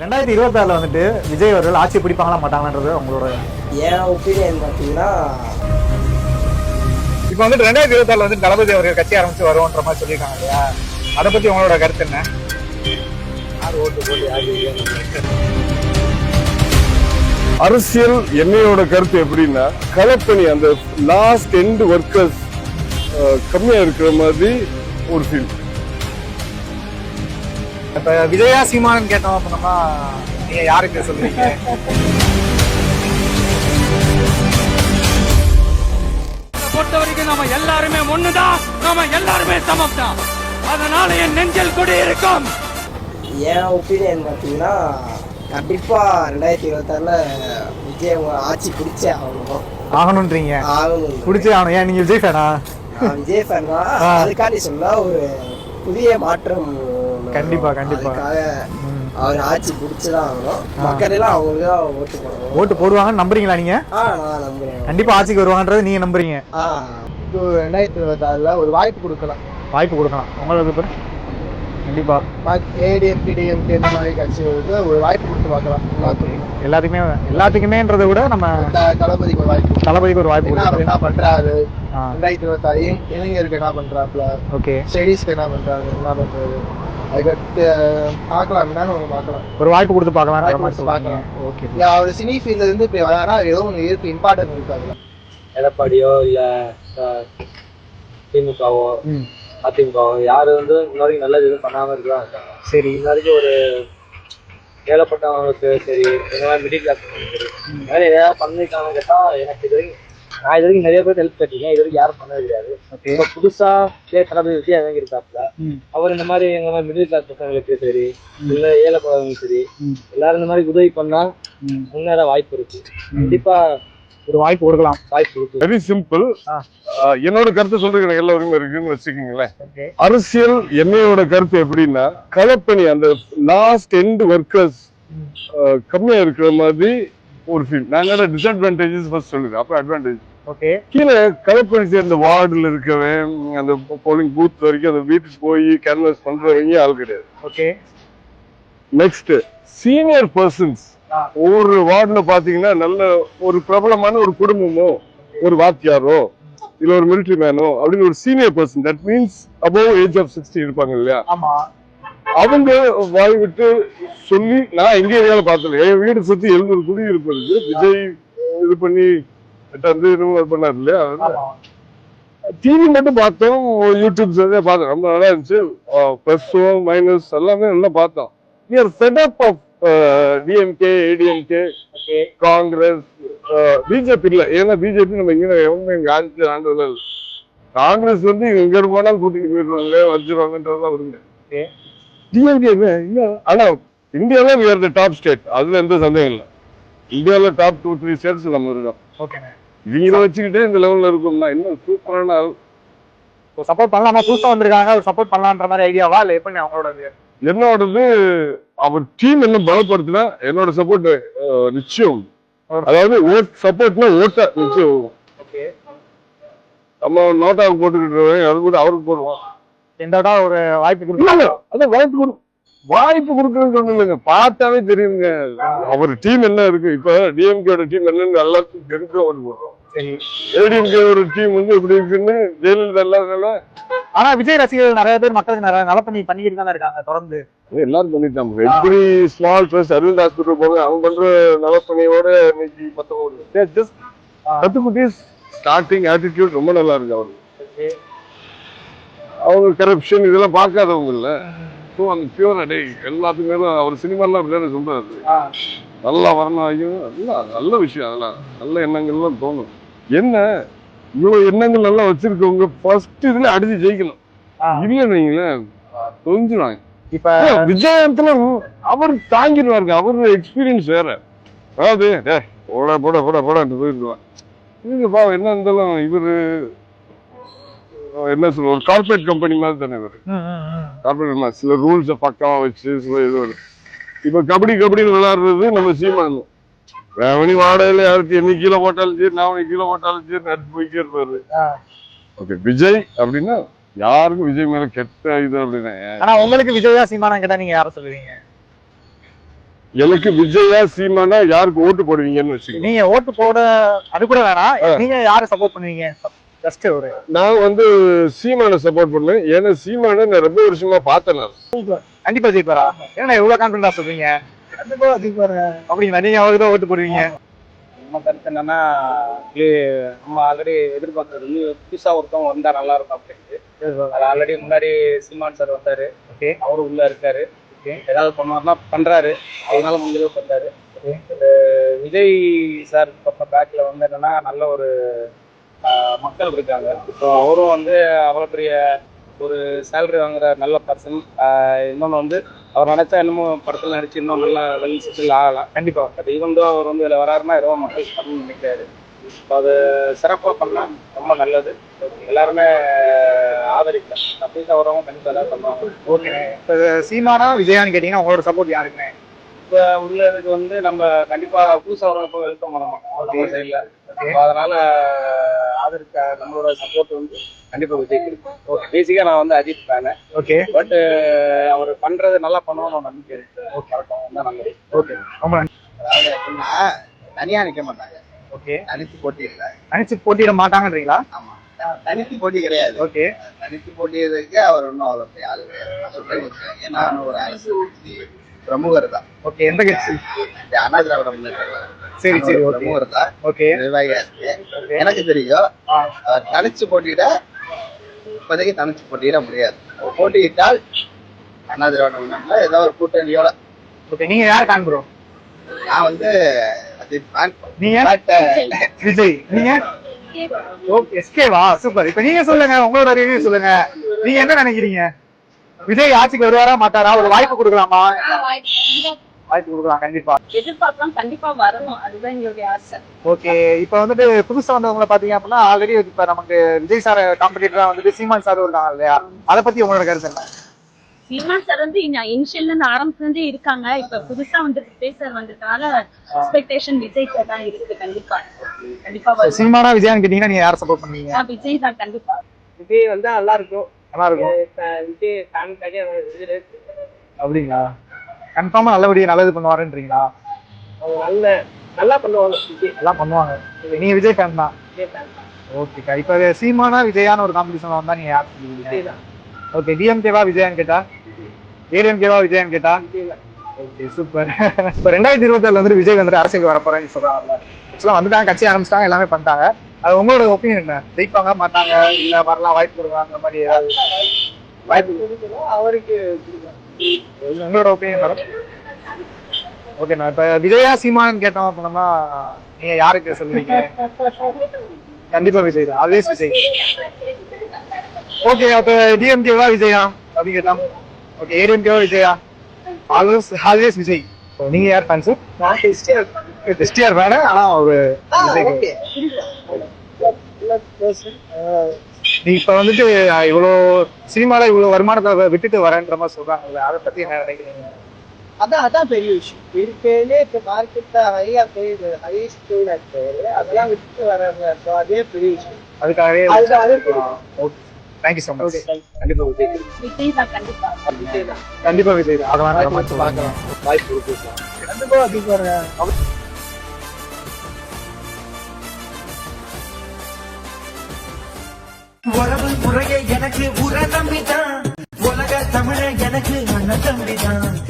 ரெண்டாயிரத்தி இருபத்தாறுல வந்துட்டு விஜய் அவர்கள் ஆட்சி பிடிப்பாங்களா மாட்டாங்களான்றது உங்களோட என் ஒப்பீனியன் பார்த்தீங்கன்னா இப்போ வந்துட்டு ரெண்டாயிரத்தி இருபத்தாறுல வந்து தளபதி அவர்கள் கட்சி ஆரம்பிச்சு வருவோன்ற மாதிரி சொல்லியிருக்காங்க இல்லையா? அதை பத்தி உங்களோட கருத்து என்ன? யார் ஓட்டு போட்டு யார்? அரசியல் என்னையோட கருத்து எப்படின்னா களப்பணி அந்த லாஸ்ட் எண்ட் ஒர்க்கர்ஸ் கம்மியா இருக்கிற மாதிரி ஒரு ஃபீல் இப்ப விஜயா சீமானன் கேட்டோம் அப்படின்னா நீங்க யாருக்கு சொல்லுவீங்க? பொறுத்த வரைக்கும் நாம எல்லாருமே ஒண்ணுதான் நாம எல்லாருமே சமம் தான் அதனால என் நெஞ்சில் குடி இருக்கும். என் ஒப்பீனியன் பார்த்தீங்கன்னா கண்டிப்பா ரெண்டாயிரத்தி இருபத்தாறுல விஜய் ஆட்சி பிடிச்சே ஆகணும்? ஆகணும்ன்றீங்க. ஆகணும் பிடிச்சே ஆகணும். ஏன் நீங்க விஜய் ஃபேனா நான் விஜய் ஃபேன். அதுக்காண்டி சொல்ல ஒரு புதிய மாற்றம் கண்டிப்பா. கண்டிப்பா. அவர் ஆட்சி பிடிச்சுதான் ஆகணும் மக்கள் எல்லாம் அவங்களுக்கு தான் ஓட்டு போடணும் ஓட்டு போடுவாங்கன்னு நம்புறீங்களா நீங்க? ஆ நான் நம்புறேன். கண்டிப்பா ஆட்சிக்கு வருவாங்கன்றது நீங்க நம்புறீங்க. ரெண்டாயிரத்தி இருபத்தாறுல ஒரு வாய்ப்பு கொடுக்கலாம். வாய்ப்பு கொடுக்கலாம். உங்களுக்கு கண்டிப்பா. ஏடிஎம் டிடிஎம் இந்த மாதிரி கட்சிகளுக்கு ஒரு வாய்ப்பு கொடுத்து பார்க்கலாம். எல்லாத்துக்கும் எல்லாத்துக்குமே எல்லாத்துக்குமேன்றதை விட நம்ம தளபதிக்கு ஒரு வாய்ப்பு. தளபதிக்கு ஒரு வாய்ப்பு என்ன அவர் என்ன பண்றாரு. ரெண்டாயிரத்தி இருபத்தாறு இளைஞருக்கு என்ன பண்றாப்ல ஓகே ஸ்டடீஸ்க்கு என்ன பண்றாரு? என்ன பண்றாரு? அதுக்கடுத்து பார்க்கலாம். பார்க்கலாம். ஒரு வாய்ப்பு கொடுத்து பார்க்கலாம். பார்க்கலாம். ஓகே அவர் சினி ஃபீல்ட்ல இருந்து இப்ப வராரா? ஏதோ ஒன்று இருக்கு இம்பார்ட்டன்ட் இருக்கு அதுல. எடப்பாடியோ இல்ல திமுகவோ ம் அதிமுகவோ யாரு வந்து இன்ன வரைக்கும் நல்லது எதுவும் பண்ணாம இருக்கலாம் இருக்காங்க. சரி. இன்ன வரைக்கும் ஒரு ஏழப்பட்டவங்களுக்கு சரி இந்த மாதிரி மிடில் கிளாஸ் சரி. இந்த மாதிரி ஏதாவது பண்ணிருக்காங்க கேட்டா எனக்கு இது வரைக்கும் நான் இது வரைக்கும் நிறைய பேர் ஹெல்ப் பண்ணிருக்கேன் இது வரைக்கும் யாரும் பண்ணது கிடையாது. இப்போ புதுசா பிளே தளபதி விஜய் இறங்கி இருக்காப்ல ம். அவர் இந்த மாதிரி எங்க மாதிரி மிடில் கிளாஸ் பசங்களுக்கு சரி இல்ல ஏழைப்படவங்களுக்கு சரி. எல்லாரும் இந்த மாதிரி உதவி பண்ணா முன்னேற வாய்ப்பு இருக்கு. கண்டிப்பா ஒரு வாய்ப்பு கொடுக்கலாம். வாய்ப்பு இருக்கு வெரி சிம்பிள். என்னோட கருத்து சொல்றதுக்கு எனக்கு எல்லா உரிமை இருக்குன்னு வச்சுக்கோங்களேன். அரசியல் என்னையோட கருத்து எப்படின்னா களப்பணி அந்த லாஸ்ட் எண்ட் ஒர்க்கர்ஸ் கம்மியா இருக்கிற மாதிரி ஒரு ஃபீல் நாங்க டிஸ்அட்வான்டேஜஸ் ஃபர்ஸ்ட் சொல்லுது அப்புறம் அட்வான்டேஜ் கீழே களப்பணி சேர்ந்த வார்டில் இருக்கவன் அந்த போலிங் பூத் வரைக்கும் அந்த வீட்டுக்கு போய் கேன்வாஸ் பண்றவங்க ஆள் கிடையாது. ஓகே நெக்ஸ்ட் சீனியர் பர்சன்ஸ் ஒவ்வொரு வார்டுல பாத்தீங்கன்னா நல்ல ஒரு பிரபலமான ஒரு குடும்பமோ ஒரு வாத்தியாரோ இல்ல ஒரு மிலிட்டரி மேனோ அப்படின்னு ஒரு senior person that means above age of sixty இருப்பாங்க இல்லையா? அவங்க வாய் விட்டு சொல்லி நான் எங்க ஏரியால பார்த்தல என் வீடு சுத்தி எழுநூறு குடி இருப்பது. விஜய் இது பண்ணி வந்து பண்ணார் இல்லையா? டிவி மட்டும் பார்த்தோம் யூடியூப் பார்த்தோம். ரொம்ப நல்லா இருந்துச்சு. ப்ளஸ் மைனஸ் எல்லாமே நல்லா பார்த்தோம். Near setup of DMK ADMK Congress BJP இல்ல. ஏன்னா பிஜேபி நம்ம இங்க எவங்க இங்க ஆட்சி ஆண்டதுல இல்ல. காங்கிரஸ் வந்து எங்க போனாலும் கூட்டிட்டு போயிடுவாங்க வச்சிருவாங்கன்றதுலாம் வருங்க டிஎம்கே ஆனா இந்தியாவில we are the top state அதுல எந்த சந்தேகம் இல்ல. இந்தியாவில டாப் டூ த்ரீ ஸ்டேட்ஸ் நம்ம இருக்கோம். இவங்கள வச்சுக்கிட்டே இந்த லெவல்ல இருக்கோம்னா இன்னும் சூப்பரான ஆள். சப்போர்ட் பண்ணலாமா? புதுசா வந்திருக்காங்க சப்போர்ட் பண்ணலான்ற மாதிரி ஐடியாவா இல்ல எப்படி அவங்களோட? என்னோடது அவர் டீம் என்ன பலப்படுத்தினா என்னோட சப்போர்ட் நிச்சயம். அதாவது ஓட் சப்போர்ட்னா ஓட்ட நிச்சயம். ஓகே. நம்ம நோட்டாவுக்கு போட்டுக்கிட்டு அது கூட அவருக்கு போடுவோம் இந்த தடவை ஒரு வாய்ப்பு இல்ல, அதான் வாய்ப்பு கொடு வாய்ப்பு கொடுக்கறது ஒண்ணும் இல்லைங்க பார்த்தாவே தெரியுங்க. அவர் டீம் என்ன இருக்கு? இப்ப டிஎம்கேட டீம் என்னன்னு எல்லாத்துக்கும் தெரிஞ்ச ஓட்டு போடுறோம் ஏடிஎம்கே ஒரு டீம் வந்து எப்படி இருக்குன்னு ஜெயலலிதா இல்லாதனால ஆனா விஜய் ரசிகர்கள் நிறைய பேர் மக்களுக்கு நிறைய நல பண்ணி பண்ணிக்கிட்டு தானே இருக்காங்க தொடர்ந்து. எல்லாரும் பண்ணிட்டாங்க. Every small dress Aravind hospital போங்க அவங்க பண்ற நலப்பணியோட இன்னைக்கு மத்தவங்க ஜஸ்ட் கத்துக்குட்டிஸ் ஸ்டார்டிங் ஆட்டிடியூட் ரொம்ப நல்லா இருக்கு அவருக்கு. அவங்க கரப்ஷன் இதெல்லாம் பார்க்காதவங்க இல்ல. ஸோ அந்த பியூர் அடே எல்லாத்துக்குமே அவர் சினிமாலாம் அப்படிதான் சொல்றாரு. நல்லா வரணும் ஐயோ அதெல்லாம் நல்ல விஷயம் அதெல்லாம். நல்ல எண்ணங்கள்லாம் தோணும். என்ன? இவ்வளவு எண்ணங்கள் நல்லா வச்சிருக்கவங்க ஃபர்ஸ்ட் இதுல அடிச்சு ஜெயிக்கணும். இல்லைன்னு வைங்களேன் தொஞ்சிடுவாங்க இப்ப விஜயத்துல அவர் தாங்கிடுவாருங்க அவர் எக்ஸ்பீரியன்ஸ் வேற. அதாவது டேய் போட போட போட போடான்னு போயிடுவான். இது பாவம் என்ன இருந்தாலும் இவரு என்ன சொல்ற ஒரு கார்பரேட் கம்பெனி மாதிரி தானே இவர். கார்பரேட் மாதிரி சில ரூல்ஸை பக்காவா வச்சு சில இது இப்ப கபடி கபடின்னு விளையாடுறது நம்ம சீமான் வேவனி வாடகையில யாருக்கு என்ன கீழே போட்டாலும் சரி நான் கீழே போட்டாலும் சரி நட்டு போய்க்கே இருப்பாரு. ஓகே விஜய் அப்படின்னா யாருக்கும் விஜய் மேல கெட்ட இது அப்படின்னா? ஆனா உங்களுக்கு விஜயா சீமானா கேட்டா நீங்க யார சொல்லுவீங்க? எனக்கு விஜயா சீமானா யாருக்கு ஓட்டு போடுவீங்கன்னு வச்சுக்கோங்க. நீங்க ஓட்டு போட அது கூட வேணாம். நீங்க யாரை சப்போர்ட் பண்ணுவீங்க? ஜஸ்ட் ஒரு. நான் வந்து சீமானை சப்போர்ட் பண்ணுவேன். ஏன்னா சீமானை நான் ரொம்ப வருஷமா பார்த்தேன் கண்டிப்பா ஜெயிப்பாரா? ஏன்னா இவ்வளவு கான்பிடண்டா சொல்றீங்க. கண்டிப்பா ஜெயிப்பாரு அப்படிங்களா? நீங்க அவருக்கு தான் ஓட்டு போடுவீங்க. நம்ம கருத்து என்னன்னா நம்ம ஆல்ரெடி எதிர்பார்க்கறது வந்து புதுசா ஒருத்தவங்க வந்தா நல்லா இருக்கும் அப்படின்ட்டு. அது ஆல்ரெடி முன்னாடி சீமான் சார் வந்தாரு. ஓகே. அவரும் உள்ள இருக்காரு. ஏதாவது பண்ணுவாருன்னா பண்றாரு. அதனால முடிஞ்சது பண்றாரு விஜய் சார் பக்கம் பேக்ல வந்து என்னன்னா நல்ல ஒரு மக்கள் இருக்காங்க. ஸோ அவரும் வந்து அவ்வளோ பெரிய ஒரு சேலரி வாங்குற நல்ல பர்சன் இன்னொன்று வந்து அவர் நினைச்சா இன்னமும் படத்தில் நடிச்சு இன்னும் நல்லா வெல் செட்டில் ஆகலாம். கண்டிப்பா. பட் ஈவன் அவர் வந்து இதில் வராருன்னா ஏதோ மக்கள் பண்ணணும்னு நினைக்கிறாரு. அது சிறப்பாக பண்ணலாம். ரொம்ப நல்லது. எல்லாருமே ஆதரிக்கலாம் அப்படியே வரவங்க கண்டிப்பாக தான் பண்ணுவாங்க. ஓகே. இப்போ சீமானா விஜயான்னு கேட்டீங்கன்னா உங்களோட சப்போர்ட் யாருக்குங்க இப்போ உள்ளதுக்கு வந்து நம்ம கண்டிப்பா புதுசா வரப்போ வெல்கம் பண்ணணும் சைட்ல அதனால அதற்கு நம்மளோட சப்போர்ட் வந்து கண்டிப்பா விஜய் ஓகே பேசிக்கா நான் வந்து அஜித் ஃபேனு ஓகே பட் அவர் பண்றது நல்லா பண்ணுவோம்னு நம்பிக்கை இருக்கு. ஓகே ரொம்ப நன்றி. தனியா நிக்க மாட்டாங்க. ஓகே தனித்து போட்டி இல்ல அனைத்து போட்டியிட மாட்டாங்கன்றீங்களா? ஆமா. தனித்து போட்டி கிடையாது. ஓகே தனித்து போட்டியதுக்கு அவர் ஒன்றும் அவ்வளோ ஆளு கிடையாது. ஏன்னா ஒரு அரசு பிரமுகர் தான் ஓகே எந்த கட்சி? அண்ணா திராவிட முன்னேற்ற. சரி சரி பிரமுகர் தான் ஓகே. நிர்வாகியா இருக்கு. எனக்கு தெரியும் தனிச்சு போட்டியிட இப்போதைக்கு தனிச்சு போட்டியிட முடியாது. போட்டியிட்டால் அண்ணா திராவிட முன்னேற்ற ஏதோ ஒரு கூட்டணியோட. ஓகே நீங்க யார் காண்புறோம் நான் வந்து விஜய். நீங்க ஓகே எஸ்கேவா சூப்பர். இப்போ நீங்க சொல்லுங்க. உங்களோட ரிவ்யூ சொல்லுங்க. நீங்க என்ன நினைக்கிறீங்க? விஜய் ஆட்சிக்கு வருவாரா மாட்டாரா? ஒரு வாய்ப்பு கொடுக்கலாமா? வாய்ப்பு கொடுக்கலாம். கண்டிப்பா. எதிர்பார்க்கலாம் கண்டிப்பா வரணும். அதுதான் எங்களுடைய ஆசை. ஓகே இப்போ வந்துட்டு புதுசா வந்தவங்கள பாத்தீங்க அப்படின்னா ஆல்ரெடி இப்ப நமக்கு விஜய் சார் காம்படிட்டரா வந்துட்டு சீமான் சார் இருக்காங்க இல்லையா? அதை பத்தி உங்களோட கருத்து என்ன? சீமான் சார் வந்து இனிஷியல்ல இருந்து ஆரம்பத்துல இருந்தே இருக்காங்க. இப்ப புதுசா வந்து விஜய் சார் வந்ததுனால எக்ஸ்பெக்டேஷன் விஜய் சார் தான் இருக்கு கண்டிப்பா. கண்டிப்பா சீமானா விஜயான்னு கேட்டீங்கன்னா நீங்க யாரை சப்போர்ட் பண்ணுவீங்க? நான் விஜய் தான் கண்டிப்பா. விஜய் வந்து நல்லா இருக்கும். நல்லா இருக்கும். அப்படிங்களா? கன்ஃபார்மா நல்லபடியா நல்லது பண்ணுவாருன்றீங்களா? நல்ல நல்லா பண்ணுவாங்க. எல்லாம் பண்ணுவாங்க. நீங்க விஜய் ஃபேன் தான். ஓகேக்கா இப்போ சீமானா விஜயான்னு ஒரு காம்படிஷன் வந்தா நீங்க யார் சொல்லுவீங்க? ஓகே டிஎம்கேவா விஜயான்னு கேட்டா? ஏடிஎம்கேவா விஜயான்னு கேட்டா? ஓகே சூப்பர் இப்போ ரெண்டாயிரத்தி இருபத்தாறுல வந்து விஜய் வந்துட்டு அரசியல் வர போறேன்னு சொல்றாங்க ஆக்சுவலாக வந்துட்டாங்க கட்சி ஆரம்பிச்சிட்டாங்க எல்லாமே பண்ணிட்டாங்க. அது உங்களோட ஒப்பீனியன் என்ன? ஜெயிப்பாங்க மாட்டாங்க இல்ல வரலாம் வாய்ப்பு கொடுக்கலாம் அந்த மாதிரி ஏதாவது வாய்ப்பு அவருக்கு உங்களோட ஒப்பீனியன் மேடம் ஓகே நான் இப்போ விஜயா சீமான்னு கேட்டோம் அப்படின்னா நீங்க யாருக்கு சொல்லுவீங்க? கண்டிப்பா விஜய் தான் ஆல்வேஸ் விஜய். ஓகே அப்ப டிஎம்கேவா விஜயா? அப்படி கேட்டா ஓகே ஏடிஎம்கேவா விஜயா? Always always Vijay. நீங்க யார் ஃபேன்ஸ் எஸ்டிஆர் வேணா ஆனா ஒரு விஜய் okay. நீ இப்ப வந்துட்டு இவ்வளோ சினிமால இவ்வளவு வருமானத்தை விட்டுட்டு வரேன்ற மாதிரி சொல்றாங்கல்ல அதை பத்தி என்ன நினைக்கிறீங்க? அதான் அதான் பெரிய விஷயம். இருக்கிறதுலே இப்போ மார்க்கெட்ல ஹையா போயிடுது ஹையஸ்ட் போயிடு அதெல்லாம் விட்டு வர்றாங்க. ஸோ அதே பெரிய விஷயம். அதுக்காகவே அது அது பெரிய ஓகே தேங்க்யூ ஸோ மச் கண்டிப்பா விஜய். விஜய் தான் கண்டிப்பா கண்டிப்பா விஜய் தான் அதை வேணா நம்ம பார்க்கலாம். வாய்ப்பு கொடுக்கலாம். கண்டிப்பா அது எனக்கு உர தம்பி தான் உலக தமிழ எனக்கு அண்ணன் தம்பிதான்.